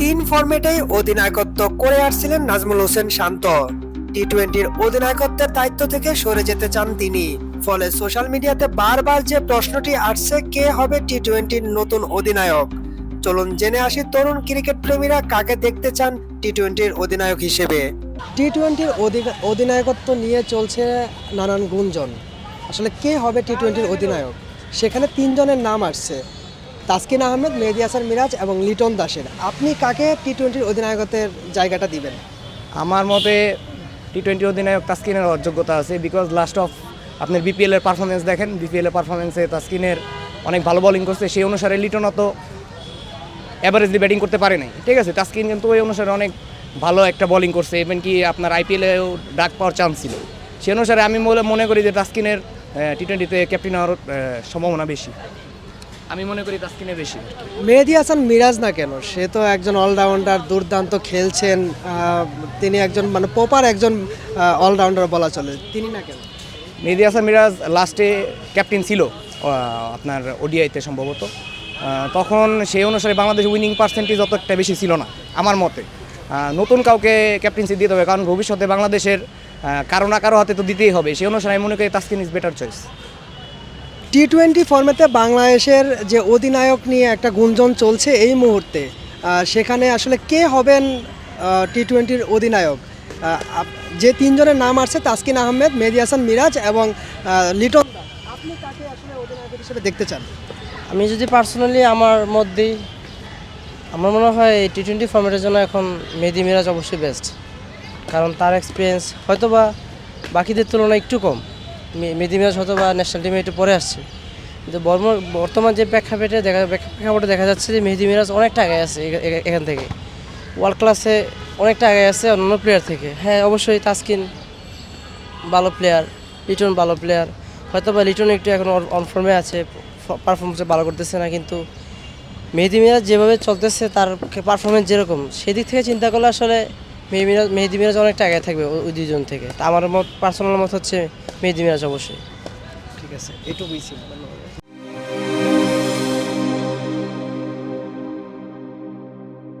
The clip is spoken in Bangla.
তিন ফরম্যাটেই অধিনায়কত্ব করে আসছিলেন নাজমুল হোসেন শান্ত। টি টোয়েন্টির অধিনায়কত্বের দায়িত্ব থেকে সরে যেতে চান তিনি। ফলে সোশ্যাল মিডিয়াতে বারবার যে প্রশ্নটি আসছে, কে হবে টি টোয়েন্টির নতুন অধিনায়ক? চলুন জেনে আসি তরুণ ক্রিকেট প্রেমীরা কাকে দেখতে চান টি টোয়েন্টির অধিনায়ক হিসেবে। টি টোয়েন্টির অধিনায়কত্ব নিয়ে চলছে নানান গুঞ্জন। আসলে কে হবে টি টোয়েন্টির অধিনায়ক? সেখানে তিনজনের নাম আসছে। তাসকিন আহমেদ, মেহেদি হাসান মিরাজ এবং লিটন দাসের। আপনি কাকে টি টোয়েন্টির অধিনায়কত্বের জায়গাটা দিবেন? আমার মতে টি টোয়েন্টি অধিনায়ক তাস্কিনের অযোগ্যতা আছে বিকজ লাস্ট অফ আপনার বিপিএল এর পারফরমেন্স দেখেন। বিপিএল এর পারফরমেন্সে তাস্কিনের অনেক ভালো বোলিং করছে। সেই অনুসারে লিটন অত অ্যাভারেজলি ব্যাটিং করতে পারে নাই। ঠিক আছে, তাস্কিন কিন্তু ওই অনুসারে অনেক ভালো একটা বোলিং করছে। ইভেন কি আপনার আইপিএলেও ডাক পাওয়ার চান্স ছিল। সেই অনুসারে আমি মনে করি যে তাস্কিনের টি টোয়েন্টিতে ক্যাপ্টেন হওয়ার সম্ভাবনা বেশি। আমি মনে করি তাস্কিনের বেশি। মেহেদি হাসান মিরাজ না কেন? সে তো একজন অলরাউন্ডার দুর্দান্ত খেলছেন তিনি একজন মানে প্রপার একজন অলরাউন্ডার বলা চলে। তিনি না কেন? মেহেদি হাসান মিরাজ লাস্টে ক্যাপ্টেন ছিল আপনার ওডিআইতে সম্ভবত। তখন সেই অনুসারে বাংলাদেশ উইনিং পার্সেন্টেজ অত একটা বেশি ছিল না আমার মতে। নতুন কাউকে ক্যাপ্টেন্সি দিতে হবে কারণ ভবিষ্যতে বাংলাদেশের কারও না কারও হাতে তো দিতেই হবে। সেই অনুসারে আমি মনে করি Taskin is better choice T twenty ফর্মেটে বাংলাদেশের যে অধিনায়ক নিয়ে একটা গুঞ্জন চলছে এই মুহূর্তে সেখানে আসলে কে হবেন টি টোয়েন্টির অধিনায়ক? যে তিনজনের নাম আসছে, তাসকিন আহমেদ, মেহেদি হাসান মিরাজ এবং লিটন। আপনি কাকে আসলে অধিনায়ক হিসেবে দেখতে চান? আমি যদি পার্সোনালি আমার মধ্যেই আমার মনে হয় টি টোয়েন্টি ফর্মেটের জন্য এখন মেহেদি মিরাজ অবশ্যই বেস্ট কারণ তার এক্সপিরিয়েন্স হয়তো বা বাকিদের তুলনায় একটু কম। মে- মেহেদি মিরাজ হয়তো বা ন্যাশনাল টিমে একটু পরে আসছে। কিন্তু বর্তমান যে প্রেক্ষাপটে দেখা প্রেক্ষাপটে দেখা যাচ্ছে যে মেহেদি মিরাজ অনেকটা আগে আছে এখান থেকে। ওয়ার্ল্ড ক্লাসে অনেকটা আগে আছে অন্যান্য প্লেয়ার থেকে। হ্যাঁ অবশ্যই তাসকিন ভালো প্লেয়ার লিটন ভালো প্লেয়ার হয়তো বা লিটন একটু এখন অনফর্মে আছে পারফরমেন্সে ভালো করতেছে না, কিন্তু মেহেদি মিরাজ যেভাবে চলতেছে, তার পারফরমেন্স যেরকম, সেদিক থেকে চিন্তা করলে আসলে মেহেদি মিরাজ মেহেদি মিরাজ অনেকটা আগে থাকবে ওই দুইজন থেকে। তা আমার মত পার্সোনাল মত হচ্ছে মেহেদি মিরাজ অবশ্যই। ঠিক আছে এটুকুই ছিল ধন্যবাদ।